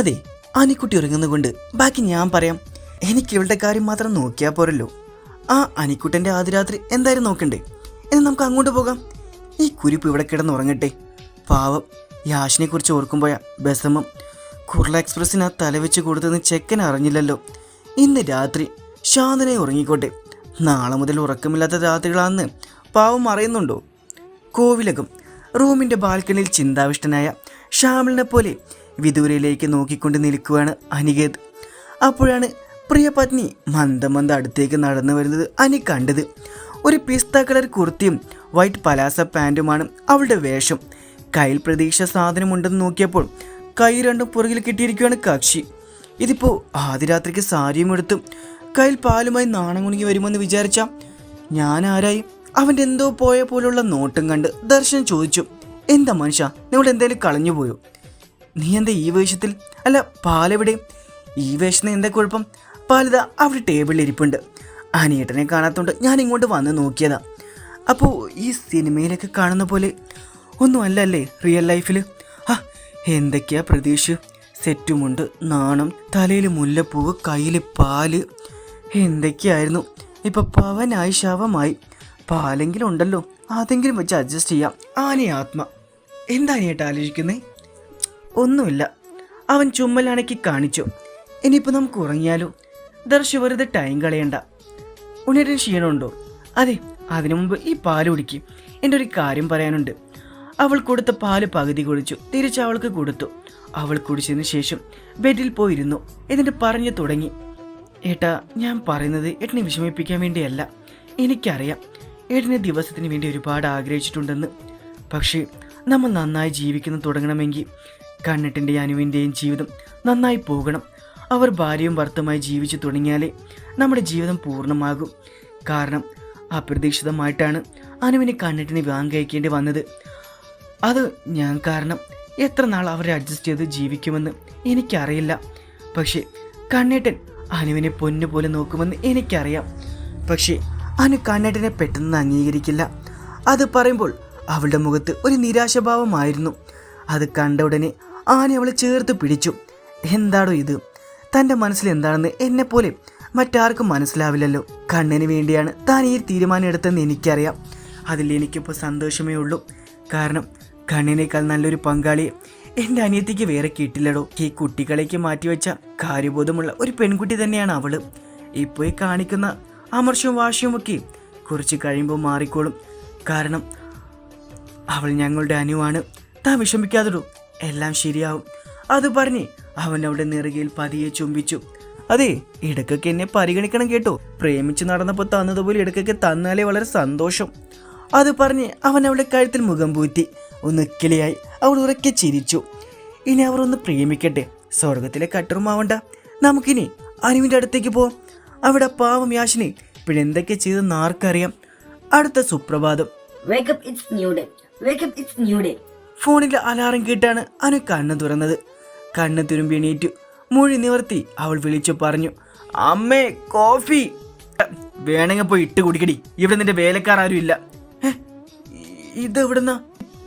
അതെ അനിക്കുട്ടി ഉറങ്ങുന്നുകൊണ്ട് ബാക്കി ഞാൻ പറയാം എനിക്ക് ഇവളുടെ കാര്യം മാത്രം നോക്കിയാൽ പോരല്ലോ. ആ അനിക്കുട്ടന്റെ ആദ്യരാത്രി എന്തായാലും നോക്കണ്ടേ? എന്ന് നമുക്ക് അങ്ങോട്ട് പോകാം. ഈ കുരിപ്പ് ഇവിടെ കിടന്ന് ഉറങ്ങട്ടെ പാവം യാഷിനെ കുറിച്ച് ഓർക്കുമ്പോഴാ ബസമ്മം കുർള എക്സ്പ്രസ്സിന് ആ തലവെച്ച് കൊടുത്തെന്ന് ചെക്കൻ അറിഞ്ഞില്ലല്ലോ. ഇന്ന് രാത്രി ശാന്തനെ ഉറങ്ങിക്കോട്ടെ. നാളെ മുതൽ ഉറക്കമില്ലാത്ത രാത്രികളാണെന്ന് പാവം അറിയുന്നുണ്ടോ? കോവിലകം റൂമിന്റെ ബാൽക്കണിയിൽ ചിന്താവിഷ്ടനായ ഷാമിലിനെ പോലെ വിദൂരയിലേക്ക് നോക്കിക്കൊണ്ട് നിൽക്കുകയാണ് അനികേത്. അപ്പോഴാണ് പ്രിയപത്നി മന്ദം മന്ദം അടുത്തേക്ക് നടന്നു വരുന്നത് അനി കണ്ടത്. ഒരു പിസ്ത കളർ കുർത്തിയും വൈറ്റ് പലാസ പാന്റുമാണ് അവളുടെ വേഷം. കയ്യിൽ പ്രതീക്ഷ സാധനമുണ്ടെന്ന് നോക്കിയപ്പോൾ കൈ രണ്ടും പുറകിൽ കിട്ടിയിരിക്കുകയാണ് കക്ഷി. ഇതിപ്പോൾ ആദ്യ രാത്രിക്ക് സാരിയും എടുത്തും കയ്യിൽ പാലുമായി നാണം കുണുങ്ങി വരുമെന്ന് വിചാരിച്ച ഞാൻ ആരായി? അവന്റെ എന്തോ പോയ പോലുള്ള നോട്ടം കണ്ട് ദർശൻ ചോദിച്ചു എന്താ മനുഷ്യ നിങ്ങൾ എന്തേലും കളഞ്ഞു പോയോ നീ എന്താ ഈ വേഷത്തിൽ? അല്ല പാലെവിടെ? ഈ വേഷത്തിന് എന്താ കുഴപ്പം? പാലിത അവിടെ ടേബിളിൽ ഇരിപ്പുണ്ട്. അനിയേട്ടനെ കാണാത്തോണ്ട് ഞാൻ ഇങ്ങോട്ട് വന്ന് നോക്കിയതാ. അപ്പോൾ ഈ സിനിമയിലൊക്കെ കാണുന്ന പോലെ ഒന്നും അല്ല അല്ലേ റിയൽ ലൈഫിൽ ആ എന്തൊക്കെയാ പ്രതീക്ഷ? സെറ്റുമുണ്ട് നാണം തലയിൽ മുല്ലപ്പൂവ് കയ്യിൽ പാൽ. എന്തൊക്കെയായിരുന്നു? ഇപ്പം പവനായി ശവമായി. പാലെങ്കിലും ഉണ്ടല്ലോ അതെങ്കിലും വെച്ച് അഡ്ജസ്റ്റ് ചെയ്യാം. ആനയാത്മ. എന്താണ് എന്താ അനിയേട്ടാ ആലോചിക്കുന്നേ? ഒന്നുമില്ല. അവൻ ചുമ്മലണക്കി കാണിച്ചു. ഇനിയിപ്പോൾ നമുക്ക് ഉറങ്ങിയാലോ? ദർശ വെറുതെ ടൈം കളയണ്ട. ഉണരാൻ ക്ഷീണമുണ്ടോ? അതെ അതിനു മുമ്പ് ഈ പാൽ കുടിക്കും. എന്റെ ഒരു കാര്യം പറയാനുണ്ട്. അവൾ കൊടുത്ത പാൽ പകുതി കുടിച്ചു. തിരിച്ച് അവൾക്ക് കൊടുത്തു. അവൾ കുടിച്ചതിന് ശേഷം ബെഡിൽ പോയിരുന്നു. എന്നിട്ട് പറഞ്ഞു തുടങ്ങി. ഏട്ടാ ഞാൻ പറയുന്നത് ഏട്ടനെ വിഷമിപ്പിക്കാൻ വേണ്ടിയല്ല. എനിക്കറിയാം. ഏട്ടനെ ദിവസത്തിന് വേണ്ടി ഒരുപാട് ആഗ്രഹിച്ചിട്ടുണ്ടെന്ന്. പക്ഷേ നമ്മൾ നന്നായി ജീവിക്കുന്ന തുടങ്ങണമെങ്കിൽ കണ്ണിട്ടിന്റെ അനുവിന്റെയും ജീവിതം നന്നായി പോകണം. അവർ ഭാര്യയും ഭർത്തമായി ജീവിച്ചു തുടങ്ങിയാലേ നമ്മുടെ ജീവിതം പൂർണമാകും. കാരണം അപ്രതീക്ഷിതമായിട്ടാണ് അനുവിനെ കണ്ണിട്ടിന് കഴിക്കേണ്ടി വന്നത്. അത് ഞാൻ കാരണം എത്ര നാൾ അവരെ അഡ്ജസ്റ്റ് ചെയ്ത് ജീവിക്കുമെന്ന് എനിക്കറിയില്ല. പക്ഷേ കണ്ണേട്ടൻ അനുവിനെ പൊന്നു പോലെ നോക്കുമെന്ന് എനിക്കറിയാം. പക്ഷേ അനു കണ്ണേട്ടനെ പെട്ടെന്ന് അംഗീകരിക്കില്ല. അത് പറയുമ്പോൾ അവളുടെ മുഖത്ത് ഒരു നിരാശഭാവമായിരുന്നു. അത് കണ്ട ഉടനെ ആന അവളെ ചേർത്ത് പിടിച്ചു. എന്താണോ ഇത്? തന്റെ മനസ്സിൽ എന്താണെന്ന് എന്നെപ്പോലെ മറ്റാർക്കും മനസ്സിലാവില്ലല്ലോ. കണ്ണിന് വേണ്ടിയാണ് താൻ ഈ തീരുമാനം എടുത്തതെന്ന് എനിക്കറിയാം. അതിൽ എനിക്കിപ്പോൾ സന്തോഷമേ ഉള്ളൂ. കാരണം കണ്ണിനേക്കാൾ നല്ലൊരു പങ്കാളിയെ എന്റെ അനിയത്തിക്ക് വേറെ കിട്ടില്ലടോ. ഈ കുട്ടികളേക്ക് മാറ്റിവെച്ച കാര്യബോധമുള്ള ഒരു പെൺകുട്ടി തന്നെയാണ് അവൾ. ഇപ്പോൾ ഈ കാണിക്കുന്ന അമർഷവും വാശിയും ഒക്കെ കുറച്ച് കഴിയുമ്പോൾ മാറിക്കോളും. കാരണം അവൾ ഞങ്ങളുടെ അനുവാണ്. താൻ വിഷമിക്കാതിടൂ എല്ലാം ശരിയാവും. അത് പറഞ്ഞ് അവൻ അവിടെ നെറുകയിൽ പതിയെ ചുംബിച്ചു. അതെ ഇടയ്ക്കൊക്കെ എന്നെ പരിഗണിക്കണം കേട്ടോ. പ്രേമിച്ച് നടന്നപ്പോൾ തന്നതുപോലെ ഇടയ്ക്കൊക്കെ തന്നാലേ വളരെ സന്തോഷം. അത് പറഞ്ഞ് അവൻ അവളുടെ കഴുത്തിൽ മുഖം പൂറ്റി. ഒന്ന് കിളിയായി. അവൾ ഉറക്കെ ചിരിച്ചു. ഇനി അവർ ഒന്ന് പ്രേമിക്കട്ടെ സ്വർഗത്തിലെ കട്ടറുമാവണ്ട നമുക്കിനി അനുവിന്റെ അടുത്തേക്ക് പോവാം. അവിടെ പാവം യാഷിനെ പിന്നെ എന്തൊക്കെ ചെയ്തെന്ന് ആർക്കറിയാം. അടുത്ത സുപ്രഭാതം. Wake ഇറ്റ്സ് ന്യൂ new ഫോണിൽ അലാറം കേട്ടാണ് അനു കണ്ണു തുറന്നത്. കണ്ണു തുരുമ്പി എണീറ്റു. മൊഴി നിവർത്തി അവൾ വിളിച്ചു പറഞ്ഞു അമ്മേ കോഫി. വേണമെങ്കിൽ പോയി ഇട്ട് കുടിക്കടി. ഇവിടെ നിന്റെ വേലക്കാർ ആരും ഇല്ല. "ഹെ, ഇതെവിടുന്ന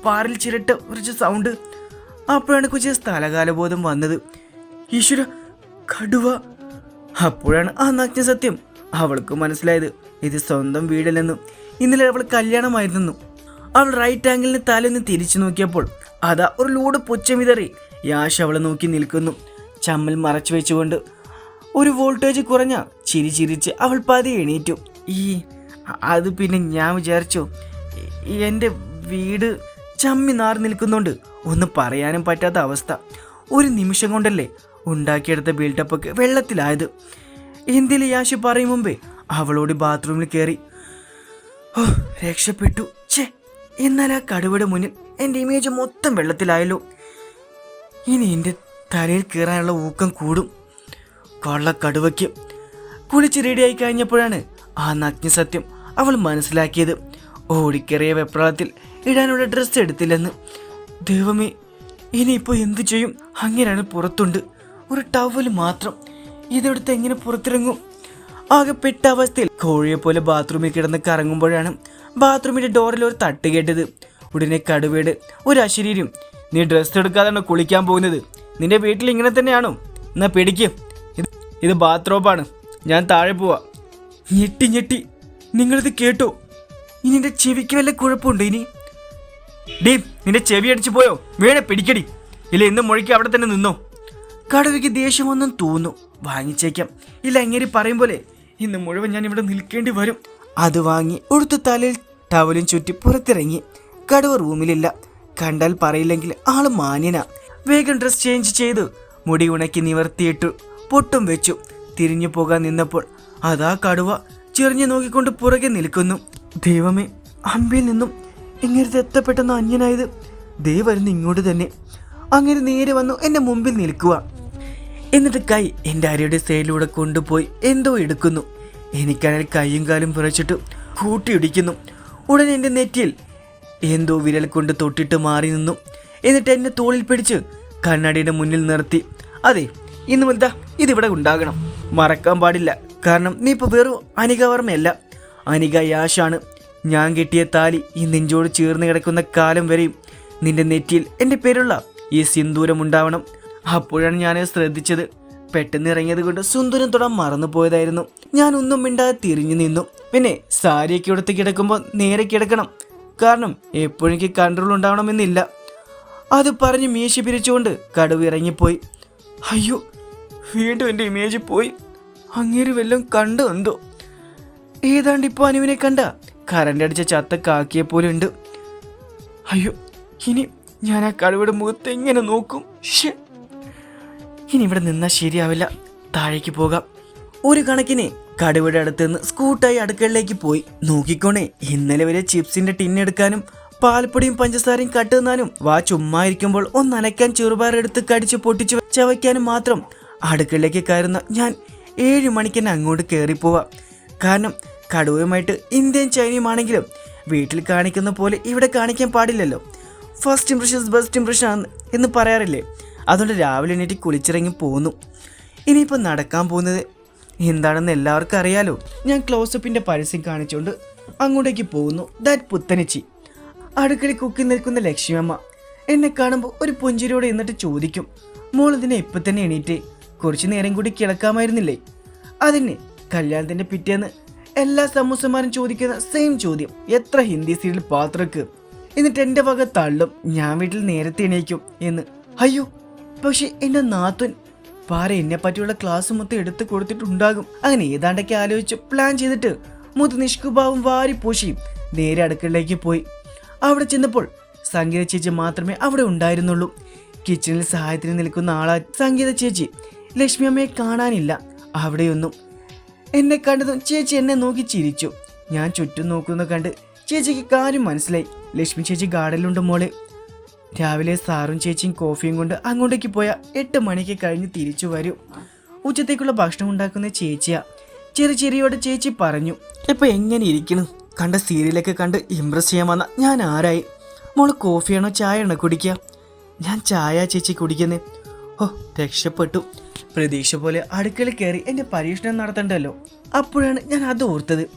പാറിൽ ചിരട്ട കുറച്ച് സൗണ്ട്. അപ്പോഴാണ് കൊച്ചു സ്ഥലകാലബോധം വന്നത്. ഈശ്വര കടുവ. അപ്പോഴാണ് ആ നഗ്ന സത്യം അവൾക്ക് മനസ്സിലായത്. ഇത് സ്വന്തം വീടല്ലെന്നും ഇന്നലെ അവൾ കല്യാണമായിരുന്നു. അവൾ റൈറ്റ് ആംഗിളിന് തലൊന്ന് തിരിച്ചു നോക്കിയപ്പോൾ അതാ ഒരു ലൂട് പുച്ചമിതറി യാഷ് അവളെ നോക്കി നിൽക്കുന്നു. ചമ്മൽ മറച്ചു വെച്ചുകൊണ്ട് ഒരു വോൾട്ടേജ് കുറഞ്ഞ ചിരി ചിരിച്ച് അവൾ പതി എണീറ്റു. ഈ അത് പിന്നെ ഞാൻ വിചാരിച്ചു എന്റെ വീട് ചമ്മി നാറി നിൽക്കുന്നുണ്ട്. ഒന്നും പറയാനും പറ്റാത്ത അവസ്ഥ. ഒരു നിമിഷം കൊണ്ടല്ലേ ഉണ്ടാക്കിയെടുത്ത ബിൽഡപ്പൊക്കെ വെള്ളത്തിലായത്. എന്തിലെ യാശ് പറയും മുമ്പേ? അവളോട് ബാത്റൂമിൽ കയറി. രക്ഷപ്പെട്ടു. ആ കടുവയുടെ മുന്നിൽ എന്റെ ഇമേജ് മൊത്തം വെള്ളത്തിലായല്ലോ. ഇനി എന്റെ തലയിൽ കയറാനുള്ള ഊക്കം കൂടും. കൊള്ള കടുവയ്ക്ക് കുളിച്ച് റെഡിയായി കഴിഞ്ഞപ്പോഴാണ് ആ നഗ്നി സത്യം അവൾ മനസ്സിലാക്കിയത്. ഓടിക്കേറിയ വെപ്രാളത്തിൽ ഇടാനുള്ള ഡ്രസ്സ് എടുത്തില്ലെന്ന്. ദൈവമേ ഇനിയിപ്പോൾ എന്തു ചെയ്യും? അങ്ങനെയാണ് പുറത്തുണ്ട്. ഒരു ടവൽ മാത്രം. ഇതെടുത്ത് എങ്ങനെ പുറത്തിറങ്ങും? ആകെ പെട്ട അവസ്ഥയിൽ കോഴിയെ പോലെ ബാത്റൂമിൽ കിടന്ന് കറങ്ങുമ്പോഴാണ് ബാത്റൂമിന്റെ ഡോറിൽ ഒരു തട്ട് കേട്ടത്. ഉടനെ കടുവേട് ഒരു അശരീരം നീ ഡ്രസ്സ് എടുക്കാതെയാണ് കുളിക്കാൻ പോകുന്നത്. നിന്റെ വീട്ടിൽ ഇങ്ങനെ തന്നെയാണോ? എന്നാ പിടിക്ക്. ഇത് ഇത് ബാത്റൂമാണ്. ഞാൻ താഴെ പോവാ. ഞെട്ടി ഞെട്ടി. നിങ്ങളിത് കേട്ടോ. ഇനി എന്റെ ചെവിക്ക് വല്ല കുഴപ്പമുണ്ട് ഇനി? ഡീ നിന്റെ ചെവി അടിച്ചു പോയോ? വേണേ പിടിക്കടി. ഇല്ല ഇന്ന് മൊഴിക്ക് അവിടെ തന്നെ നിന്നോ. കടുവയ്ക്ക് ദേഷ്യമൊന്നും തോന്നു വാങ്ങിച്ചേക്കാം. ഇല്ല എങ്ങനെ പറയും പോലെ ഇന്ന് മുഴുവൻ ഞാൻ ഇവിടെ നിൽക്കേണ്ടി വരും. അത് വാങ്ങി ഉടുത്ത തലയിൽ ടവലും ചുറ്റി പുറത്തിറങ്ങി. കടുവ റൂമിലില്ല. കണ്ടാൽ പറയില്ലെങ്കിൽ ആൾ മാന്യന. വേഗം ഡ്രസ് ചേഞ്ച് ചെയ്ത് മുടി ഉണക്കി നിവർത്തിയിട്ടു പൊട്ടും വെച്ചു. തിരിഞ്ഞു പോകാൻ നിന്നപ്പോൾ അതാ കടുവ ചെറിഞ്ഞു നോക്കിക്കൊണ്ട് പുറകെ നിൽക്കുന്നു. ദൈവമേ അമ്പിൽ നിന്നും ഇങ്ങനത്തെ എത്തപ്പെട്ടെന്ന് അന്യനായത് ദൈവരുന്ന് വരുന്നു ഇങ്ങോട്ട് തന്നെ. അങ്ങനെ നേരെ വന്നു എന്റെ മുമ്പിൽ നിൽക്കുക എന്നിട്ട് കൈ എന്റെ അരയുടെ സൈഡിലൂടെ കൊണ്ടുപോയി എന്തോ എടുക്കുന്നു. എനിക്കാണെങ്കിൽ കൈയും കാലും പുറച്ചിട്ട് കൂട്ടിയിടിക്കുന്നു. ഉടനെ എന്റെ നെറ്റിയിൽ എന്തോ വിരൽ കൊണ്ട് തൊട്ടിട്ട് മാറി നിന്നു. എന്നിട്ട് എന്നെ തോളിൽ പിടിച്ച് കണ്ണാടിയുടെ മുന്നിൽ നിർത്തി. അതെ ഇന്ന് എന്താ ഇതിവിടെ ഉണ്ടാകണം. മറക്കാൻ പാടില്ല. കാരണം നീ ഇപ്പോൾ വെറും അനികവർമ്മയല്ല അനിക യാഷാണ്. ഞാൻ കെട്ടിയ താലി ഈ നെഞ്ചോട് ചേർന്ന് കിടക്കുന്ന കാലം വരെയും നിന്റെ നെറ്റിയിൽ എന്റെ പേരുള്ള ഈ സിന്ദൂരം ഉണ്ടാവണം. അപ്പോഴാണ് ഞാൻ ശ്രദ്ധിച്ചത്. പെട്ടെന്ന് ഇറങ്ങിയത് കൊണ്ട് സുന്ദരം തൊടാൻ മറന്നു പോയതായിരുന്നു. ഞാൻ ഒന്നും മിണ്ടാതെ തിരിഞ്ഞു നിന്നു. പിന്നെ സാരിയൊക്കെ എടുത്ത് കിടക്കുമ്പോൾ നേരെ കിടക്കണം. കാരണം എപ്പോഴും എനിക്ക് കൺട്രോൾ ഉണ്ടാവണമെന്നില്ല. അത് പറഞ്ഞ് മീശ പിരിച്ചുകൊണ്ട് കടുവ് ഇറങ്ങിപ്പോയി. അയ്യോ വീണ്ടും എന്റെ ഇമേജ് പോയി. അങ്ങേര് വല്ലതും കണ്ടോ എന്തോ? ഏതാണ്ട് ഇപ്പോൾ അനുവിനെ കണ്ട കറണ്ട് അടിച്ച ചത്ത കാക്കിയെ പോലെ ഉണ്ട്. അയ്യോ ഇനി ഞാൻ ആ കടുവയുടെ മുഖത്ത് എങ്ങനെ നോക്കും? ശ്ശേ. ഇനി ഇവിടെ നിന്നാൽ ശരിയാവില്ല. താഴേക്ക് പോകാം. ഒരു കണക്കിന് കടുവയുടെ അടുത്ത് നിന്ന് സ്കൂട്ടായി അടുക്കളയിലേക്ക് പോയി. നോക്കിക്കോണേ ഇന്നലെ വരെ ചിപ്സിന്റെ ടിന്നെടുക്കാനും പാൽപ്പൊടിയും പഞ്ചസാരയും കട്ടുന്നാനും വാ ചുമ്മാ ഇരിക്കുമ്പോൾ ഒന്ന് അനക്കാൻ ചെറുപാറെടുത്ത് കടിച്ച് പൊട്ടിച്ചു ചവയ്ക്കാനും മാത്രം അടുക്കളയിലേക്ക് കയറുന്ന ഞാൻ ഏഴ് മണിക്ക് തന്നെ അങ്ങോട്ട് കയറിപ്പോവാം കാരണം കടുവയുമായിട്ട് ഇന്ത്യയും ചൈനയും ആണെങ്കിലും വീട്ടിൽ കാണിക്കുന്ന പോലെ ഇവിടെ കാണിക്കാൻ പാടില്ലല്ലോ. ഫസ്റ്റ് ഇംപ്രഷൻ ബെസ്റ്റ് ഇംപ്രഷൻ എന്ന് പറയാറില്ലേ? അതുകൊണ്ട് രാവിലെ എണീറ്റ് കുളിച്ചിറങ്ങി പോന്നു. ഇനിയിപ്പോൾ നടക്കാൻ പോകുന്നത് എന്താണെന്ന് എല്ലാവർക്കും അറിയാലോ. ഞാൻ ക്ലോസപ്പിന്റെ പരസ്യം കാണിച്ചുകൊണ്ട് അങ്ങോട്ടേക്ക് പോകുന്നു. ദാറ്റ് പുത്തനച്ചി. അടുക്കളയിൽ കുക്കി നിൽക്കുന്ന ലക്ഷ്മിയമ്മ എന്നെ കാണുമ്പോൾ ഒരു പുഞ്ചിരിയോടെ എന്നിട്ട് ചോദിക്കും മോൾ ഇതിനെ ഇപ്പം തന്നെ എണീറ്റ് കുറച്ച് നേരം കൂടി കിടക്കാമായിരുന്നില്ലേ? അതിന് കല്യാണത്തിന്റെ പിറ്റേന്ന് എല്ലാ സമൂസമാരും ചോദിക്കുന്ന സെയിം ചോദ്യം എത്ര ഹിന്ദി സീരിയൽ പാത്രക്ക്? എന്നിട്ട് എന്റെ വക തള്ളും ഞാൻ വീട്ടിൽ നേരത്തെ എണീക്കും എന്ന്. അയ്യോ പക്ഷെ എന്റെ നാത്തൻ പാര എന്നെ പറ്റിയുള്ള ക്ലാസ് മൊത്തം എടുത്തു കൊടുത്തിട്ടുണ്ടാകും. അങ്ങനെ ഏതാണ്ടൊക്കെ ആലോചിച്ച് പ്ലാൻ ചെയ്തിട്ട് മുത്ത് നിഷ്കുഭാവം വാരി പൂശിയും നേരെ അടുക്കളയിലേക്ക് പോയി. അവിടെ ചെന്നപ്പോൾ സംഗീത ചേച്ചി മാത്രമേ അവിടെ ഉണ്ടായിരുന്നുള്ളൂ. കിച്ചണിൽ സഹായത്തിന് നിൽക്കുന്ന ആളാ സംഗീത ചേച്ചി. ലക്ഷ്മി അമ്മയെ കാണാനില്ല. അവിടെയൊന്നും എന്നെ കണ്ടതും ചേച്ചി എന്നെ നോക്കി ചിരിച്ചു. ഞാൻ ചുറ്റും നോക്കുന്നത് കണ്ട് ചേച്ചിക്ക് കാര്യം മനസ്സിലായി. ലക്ഷ്മി ചേച്ചി ഗാർഡനിലുണ്ട് മോളെ. രാവിലെ സാറും ചേച്ചിയും കോഫിയും കൊണ്ട് അങ്ങോട്ടേക്ക് പോയ എട്ട് മണിക്ക് കഴിഞ്ഞ് തിരിച്ചു വരൂ. ഉച്ചത്തേക്കുള്ള ഭക്ഷണം ഉണ്ടാക്കുന്ന ചേച്ചിയാ. ചെറിയ ചെറിയോടെ ചേച്ചി പറഞ്ഞു ഇപ്പൊ എങ്ങനെ ഇരിക്കണു? കണ്ട സീരിയലൊക്കെ കണ്ട് ഇമ്പ്രസ് ചെയ്യാൻ വന്ന ഞാൻ ആരായി? മോൾ കോഫിയാണോ ചായയാണോ കുടിക്കുക ഞാൻ ചായ ചേച്ചി കുടിക്കുന്നേ. ഓ രക്ഷപ്പെട്ടു. പ്രതീക്ഷ പോലെ അടുക്കളിൽ കയറി എന്റെ പരീക്ഷണം നടത്തണ്ടല്ലോ. അപ്പോഴാണ് ഞാൻ അത് ഓർത്തത്.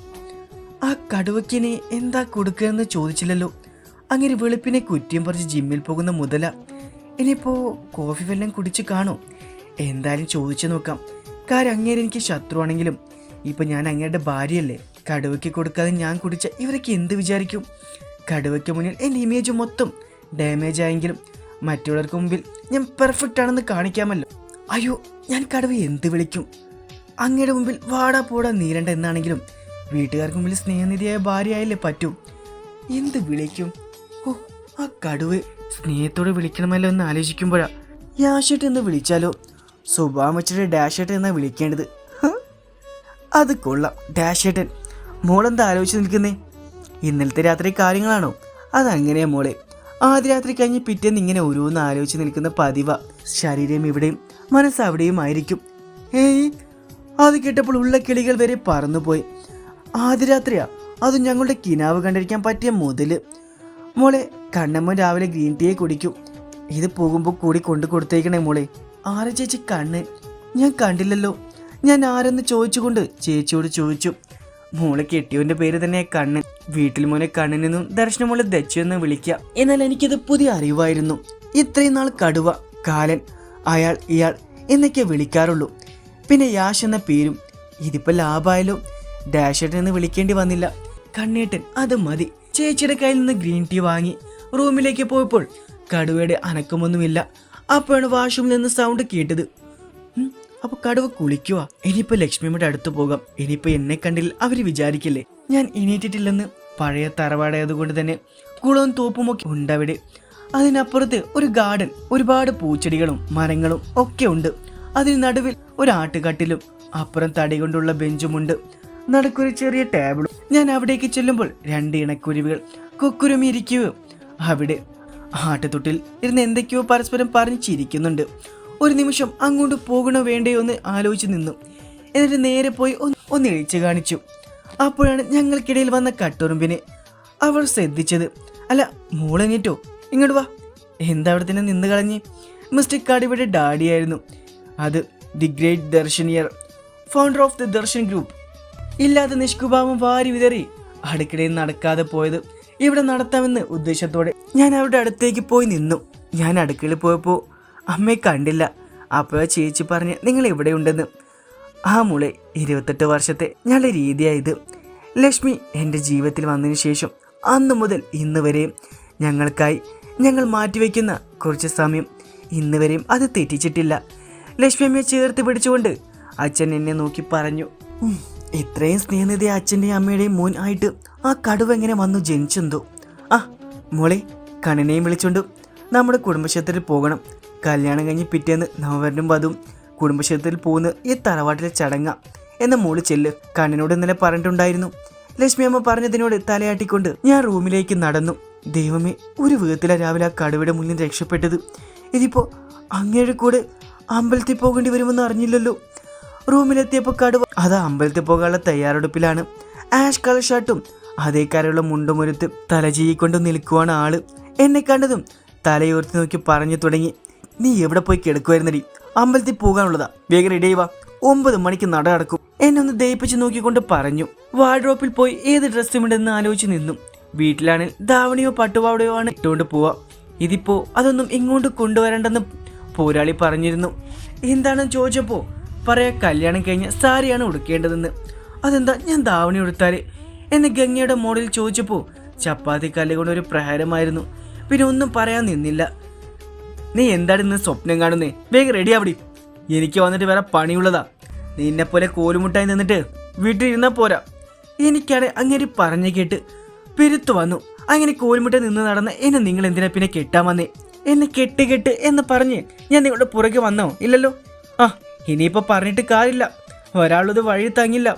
ആ കടുവക്കിനെ എന്താ കൊടുക്കുക എന്ന് ചോദിച്ചില്ലല്ലോ. അങ്ങനെ വെളുപ്പിനെ കുറ്റിയും പറിച്ച് ജിമ്മിൽ പോകുന്ന മുതല. ഇനിയിപ്പോ കോഫി വെള്ളം കുടിച്ച് കാണോ? എന്തായാലും ചോദിച്ചു നോക്കാം. കാര്യം അങ്ങേരെ എനിക്ക് ശത്രുവാണെങ്കിലും ഇപ്പൊ ഞാൻ അങ്ങേരുടെ ഭാര്യയല്ലേ. കടുവയ്ക്ക് കൊടുക്കാതെ ഞാൻ കുടിച്ച ഇവരൊക്കെ എന്ത് വിചാരിക്കും? കടുവയ്ക്ക് മുന്നിൽ എന്റെ ഇമേജ് മൊത്തം ഡാമേജ് ആയെങ്കിലും മറ്റുള്ളവർക്ക് മുമ്പിൽ ഞാൻ പെർഫെക്റ്റ് ആണെന്ന് കാണിക്കാമല്ലോ. അയ്യോ ഞാൻ കടുവ എന്ത് വിളിക്കും? അങ്ങയുടെ മുമ്പിൽ വാടാ പോടാ നീരണ്ട എന്നാണെങ്കിലും വീട്ടുകാർക്ക് മുമ്പിൽ സ്നേഹനിധിയായ ഭാര്യയായല്ലേ പറ്റൂ. എന്ത് വിളിക്കും? ആ കടുവ് സ്നേഹത്തോടെ വിളിക്കണമല്ലോ എന്ന് ആലോചിക്കുമ്പോഴാ യാഷട്ട് എന്ന് വിളിച്ചാലോ? സ്വഭാവം വെച്ചിട്ട് ഡാഷട്ട് എന്നാ വിളിക്കേണ്ടത്? അത് കൊള്ളാം. ഡാഷേട്ടൻ. മോളെന്താ ആലോചിച്ച് നിൽക്കുന്നേ? ഇന്നലത്തെ രാത്രി കാര്യങ്ങളാണോ? അതങ്ങനെയാ മോളെ. ആദ്യ രാത്രി കഴിഞ്ഞ് പിറ്റേന്ന് ഇങ്ങനെ ഓരോന്ന് ആലോചിച്ച് നിൽക്കുന്ന പതിവ. ശരീരം ഇവിടെയും മനസ്സ് അവിടെയും ആയിരിക്കും. ഏയ് അത് കേട്ടപ്പോൾ ഉള്ള കിളികൾ വരെ പറന്നുപോയി. ആദ്യ രാത്രിയാ. അത് ഞങ്ങളുടെ കിനാവ് കണ്ടിരിക്കാൻ പറ്റിയ മുതൽ. മോളെ കണ്ണമ്മ രാവിലെ ഗ്രീൻ ടീയെ കുടിക്കും. ഇത് പോകുമ്പോൾ കൂടി കൊണ്ടു കൊടുത്തേക്കണേ മോളെ. ആരെ ചേച്ചി കണ്ണ്? ഞാൻ കണ്ടില്ലല്ലോ. ഞാൻ ആരെന്ന് ചോദിച്ചുകൊണ്ട് ചേച്ചിയോട് ചോദിച്ചു. മോളെ കെട്ടിയവന്റെ പേര് തന്നെ കണ്ണൻ വീട്ടിൽ മോനെ കണ്ണനെന്നും ദർശനം മോളെ ദച്ചു എന്ന് വിളിക്കുക എന്നാൽ എനിക്കത് പുതിയ അറിവായിരുന്നു. ഇത്രയും നാൾ കടുവ കാലൻ അയാൾ ഇയാൾ എന്നൊക്കെ വിളിക്കാറുള്ളൂ. പിന്നെ യാഷ് എന്ന പേരും. ഇതിപ്പോ ലാഭായാലോ ഡാഷേട്ടൻ എന്ന് വിളിക്കേണ്ടി വന്നില്ല. കണ്ണേട്ടൻ അത് മതി. ചേച്ചിയുടെ കയ്യിൽ നിന്ന് ഗ്രീൻ ടീ വാങ്ങി റൂമിലേക്ക് പോയപ്പോൾ കടുവയുടെ അനക്കമൊന്നുമില്ല. അപ്പോഴാണ് വാഷ്റൂമിൽ നിന്ന് സൗണ്ട് കേട്ടത്. അപ്പോൾ അപ്പൊ കടുവ കുളിക്കുക ഇനിയിപ്പോ ലക്ഷ്മിയുടെ അടുത്ത് പോകാം. ഇനിയിപ്പോ എന്നെ കണ്ടിൽ അവർ വിചാരിക്കില്ലേ? ഞാൻ എണീറ്റിട്ടില്ലെന്ന് പഴയ തറവാടായതുകൊണ്ട് തന്നെ കുളവും തോപ്പുമൊക്കെ ഉണ്ടവിടെ. അതിനപ്പുറത്ത് ഒരു ഗാർഡൻ ഒരുപാട് പൂച്ചെടികളും മരങ്ങളും ഒക്കെ ഉണ്ട്. അതിന് നടുവിൽ ഒരു ആട്ടുകട്ടിലും അപ്പുറം തടി കൊണ്ടുള്ള ബെഞ്ചുമുണ്ട് നടക്കൊരു ചെറിയ ടേബിളും ഞാൻ അവിടേക്ക് ചെല്ലുമ്പോൾ രണ്ട് ഇണക്കുരുവികൾ കൊക്കുരുമിരിക്കുകയും അവിടെ ആട്ടത്തൊട്ടിൽ ഇരുന്ന് എന്തൊക്കെയോ പരസ്പരം പറഞ്ഞു ചിരിക്കുന്നുണ്ട്. ഒരു നിമിഷം അങ്ങോട്ട് പോകണോ വേണ്ടയോ എന്ന് ആലോചിച്ച് നിന്നു. എന്നിട്ട് നേരെ പോയി ഒന്ന് ഒന്ന് എഴിച്ചു കാണിച്ചു. അപ്പോഴാണ് ഞങ്ങൾക്കിടയിൽ വന്ന കട്ടുറുമ്പിനെ അവൾ ശ്രദ്ധിച്ചത്. അല്ല മോളെനീറ്റോ ഇങ്ങോട്ട് വാ. എന്താ അവിടെ തന്നെ നിന്ന് കളഞ്ഞ്? മിസ്റ്റർ കടിവിടെ ഡാഡിയായിരുന്നു. അത് the great ദർശനിയർ founder of the Darshan group. ഇല്ലാത്ത നിഷ്കുഭാവം വാരി വിതറി അടുക്കിടയിൽ നടക്കാതെ പോയത് ഇവിടെ നടത്താമെന്ന് ഉദ്ദേശത്തോടെ ഞാൻ അവരുടെ അടുത്തേക്ക് പോയി നിന്നു. ഞാൻ അടുക്കളയിൽ പോയപ്പോൾ അമ്മയെ കണ്ടില്ല. അപ്പോൾ ചേച്ചി പറഞ്ഞ് നിങ്ങൾ ഇവിടെ ഉണ്ടെന്ന്. ആ മുളെ ഇരുപത്തെട്ട് വർഷത്തെ ഞങ്ങളുടെ രീതിയായത്. ലക്ഷ്മി എന്റെ ജീവിതത്തിൽ വന്നതിന് ശേഷം അന്നു മുതൽ ഇന്ന് വരെയും ഞങ്ങൾക്കായി ഞങ്ങൾ മാറ്റിവെക്കുന്ന കുറച്ച് സമയം ഇന്ന് വരെയും അത് തെറ്റിച്ചിട്ടില്ല. ലക്ഷ്മി അമ്മയെ ചേർത്ത് പിടിച്ചുകൊണ്ട് അച്ഛൻ എന്നെ നോക്കി പറഞ്ഞു. "ഉം, ഇത്രയും സ്നേഹനിധി അച്ഛന്റെയും അമ്മയുടെയും മോൻ ആയിട്ട് ആ കടുവ എങ്ങനെ വന്നു ജനിച്ചെന്തോ? ആ മോളെ കണ്ണിനെയും വിളിച്ചോണ്ട് നമ്മുടെ കുടുംബക്ഷേത്രത്തിൽ പോകണം. കല്യാണം കഴിഞ്ഞ് പിറ്റേന്ന് നവവരനും വധും കുടുംബക്ഷേത്രത്തിൽ പോകുന്ന ഈ തറവാട്ടിലെ ചടങ്ങ എന്ന മോൾ ചെല്ല് കണ്ണിനോട് ഇന്നലെ പറഞ്ഞിട്ടുണ്ടായിരുന്നു. ലക്ഷ്മി അമ്മ പറഞ്ഞതിനോട് തലയാട്ടിക്കൊണ്ട് ഞാൻ റൂമിലേക്ക് നടന്നു. ദൈവമേ ഒരു വിധത്തില രാവിലെ ആ കടുവയുടെ മുന്നിൽ രക്ഷപ്പെട്ടത്. ഇതിപ്പോൾ അങ്ങയുടെ കൂടെ അമ്പലത്തിൽ പോകേണ്ടി വരുമെന്ന് അറിഞ്ഞില്ലല്ലോ. റൂമിലെത്തിയപ്പോൾ കടുവ അത് അമ്പലത്തിൽ പോകാനുള്ള തയ്യാറെടുപ്പിലാണ്. ആഷ് കളർ ഷർട്ടും അതേ കരയുള്ള മുണ്ടുമുരുത്ത് തലചീയിക്കൊണ്ട് നിൽക്കുവാണ് ആൾ. എന്നെ കണ്ടതും തലയോർത്ത് നോക്കി പറഞ്ഞു തുടങ്ങി നീ എവിടെ പോയി കിടക്കുമായിരുന്നടി അമ്പലത്തിൽ പോകാനുള്ളതാ. വേഗം റെഡി വാ. ഒമ്പത് മണിക്ക് നട അടക്കും. എന്നെ ഒന്ന് ദയിപ്പിച്ച് നോക്കിക്കൊണ്ട് പറഞ്ഞു. വാർഡ്രോപ്പിൽ പോയി ഏത് ഡ്രസ്സും ഇണ്ടെന്ന് ആലോചിച്ച് നിന്നു. വീട്ടിലാണെങ്കിൽ ധാവണിയോ പട്ടുപാവടയോ ആണ് ഇട്ടുകൊണ്ട് പോവാ ഇതിപ്പോ അതൊന്നും ഇങ്ങോട്ട് കൊണ്ടുവരണ്ടെന്ന് പോരാളി പറഞ്ഞിരുന്നു. എന്താണെന്ന് ചോദിച്ചപ്പോ? പറയാ കല്യാണം കഴിഞ്ഞ സാരിയാണ് ഉടുക്കേണ്ടതെന്ന്. അതെന്താ ഞാൻ ധാവണി ഉടുത്താൽ? എന്നെ ഗംഗയുടെ മോഡൽ ചോദിച്ചപ്പോൾ ചപ്പാത്തി കല്ല് കൊണ്ട് ഒരു പ്രഹാരമായിരുന്നു. പിന്നെ ഒന്നും പറയാൻ നിന്നില്ല. നീ എന്താണ് ഇന്ന് സ്വപ്നം കാണുന്നേ? വേഗം റെഡി ആവടി. എനിക്ക് വന്നിട്ട് വേറെ പണിയുള്ളതാ. നിന്നെപ്പോലെ കോലുമുട്ടായി നിന്നിട്ട് വീട്ടിൽ ഇരുന്നാ പോരാ. എനിക്കാണ് അങ്ങനെ പറഞ്ഞു കേട്ട് പെരുത്തു വന്നു. അങ്ങനെ കോലുമുട്ട നിന്ന് നടന്ന എന്നെ നിങ്ങൾ എന്തിനാ പിന്നെ കെട്ടാൻ വന്നേ? എന്നെ കെട്ട് കെട്ട് എന്ന് പറഞ്ഞ് ഞാൻ നിങ്ങളുടെ പുറകെ വന്നോ? ഇല്ലല്ലോ? ആ ഇനിയിപ്പോ പറഞ്ഞിട്ട് കാര്യമില്ല. ഒരാളത് വഴി തങ്ങില്ല.